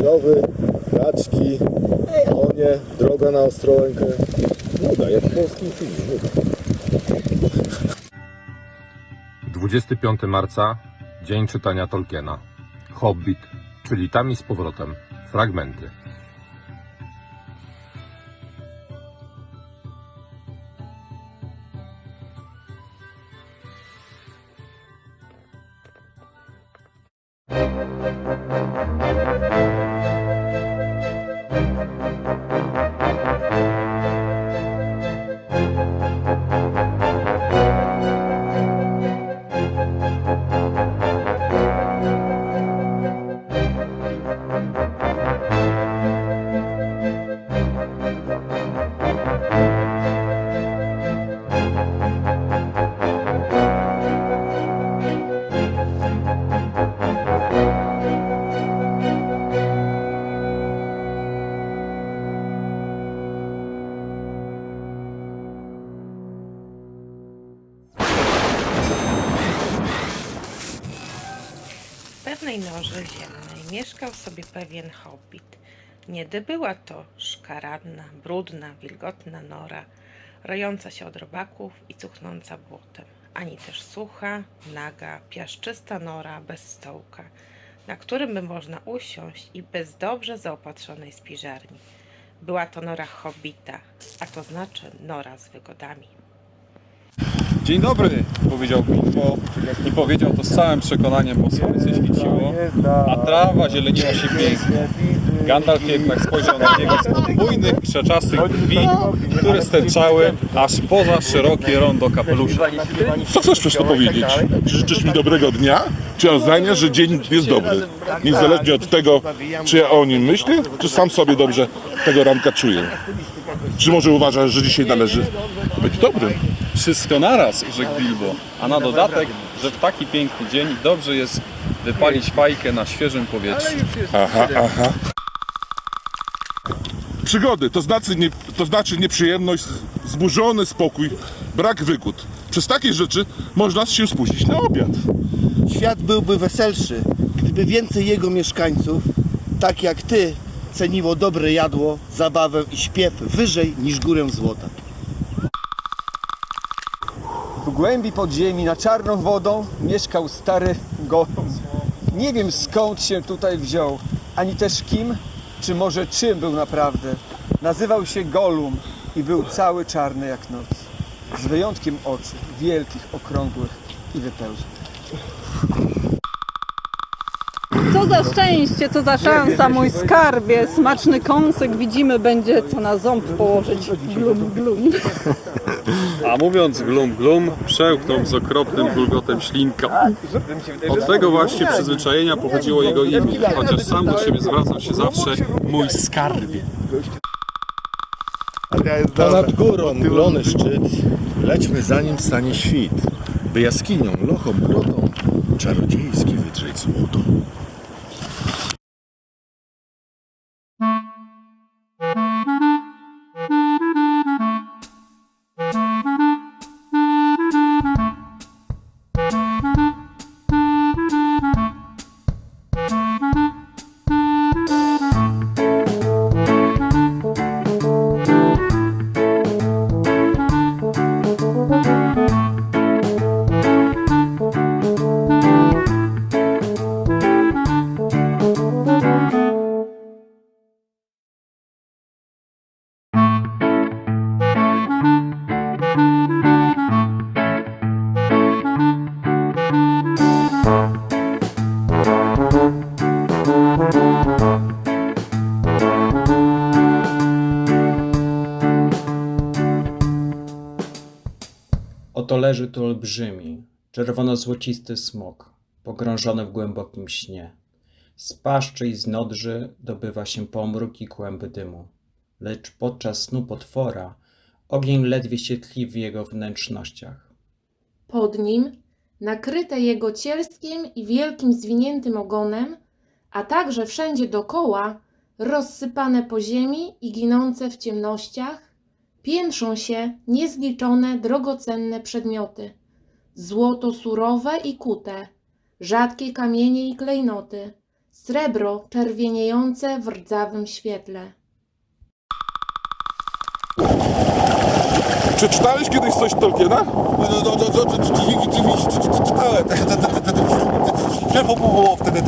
krowy, kaczki, konie, droga na Ostrołękę. Nuda, jak w polskim filmie, nuda. 25 marca, dzień czytania Tolkiena. Hobbit, czyli tam i z powrotem. Fragmenty. W pewnej norze ziemnej mieszkał sobie pewien hobbit. Niedy była to szkaradna, brudna, wilgotna nora, rojąca się od robaków i cuchnąca błotem, ani też sucha, naga, piaszczysta nora bez stołka, na którym by można usiąść i bez dobrze zaopatrzonej spiżarni. Była to nora hobbita, a to znaczy nora z wygodami. Dzień dobry, powiedział Bilbo i powiedział to z całym przekonaniem, bo słońce świeciło, a trawa zieleniła się pięknie. Gandalf jednak spojrzał na niego z podwójnych, krzaczastych brwi, które sterczały aż poza szerokie rondo kapelusza. Co chcesz przez to powiedzieć? Czy życzysz mi dobrego dnia? Czy oznajmiasz, że dzień jest dobry? Niezależnie od tego, czy ja o nim myślę, czy sam sobie dobrze tego ranka czuję. Czy może uważasz, że dzisiaj należy być dobrym? Wszystko naraz, rzekł Bilbo, a na dodatek, że w taki piękny dzień dobrze jest wypalić fajkę na świeżym powietrzu. Aha, aha. Przygody, to znaczy, nie, to znaczy nieprzyjemność, zburzony spokój, brak wygód. Przez takie rzeczy można się spuścić na obiad. Świat byłby weselszy, gdyby więcej jego mieszkańców, tak jak ty, ceniło dobre jadło, zabawę i śpiew wyżej niż górę złota. W głębi podziemi, na czarną wodą, mieszkał stary Gollum. Nie wiem skąd się tutaj wziął, ani też kim, czy może czym był naprawdę. Nazywał się Gollum i był cały czarny jak noc. Z wyjątkiem oczu, wielkich, okrągłych i wypełzłych. Co za szczęście, co za szansa, mój skarbie. Smaczny kąsek widzimy będzie, co na ząb położyć. Glum, glum. A mówiąc glum glum, przełknął z okropnym bulgotem ślinka. Od tego właśnie przyzwyczajenia pochodziło jego imię, chociaż sam do siebie zwracał się zawsze mój skarbie. A nad górą mglony szczyt, lećmy zanim stanie świt, by jaskinią, lochom, grodą czarodziejski wydrzeć złoto. Oto leży tu olbrzymi, czerwono-złocisty smok, pogrążony w głębokim śnie. Z paszczy i z nodrzy dobywa się pomruk i kłęby dymu, lecz podczas snu potwora ogień ledwie się tli w jego wnętrznościach. Pod nim, nakryte jego cielskiem i wielkim zwiniętym ogonem, a także wszędzie dokoła, rozsypane po ziemi i ginące w ciemnościach, piętrzą się niezliczone drogocenne przedmioty. Złoto surowe i kute, rzadkie kamienie i klejnoty, srebro czerwieniejące w rdzawym świetle. Czy czytałeś kiedyś coś Tolkiena? No, no, no, no, no, czytałem. Czerwo było wtedy.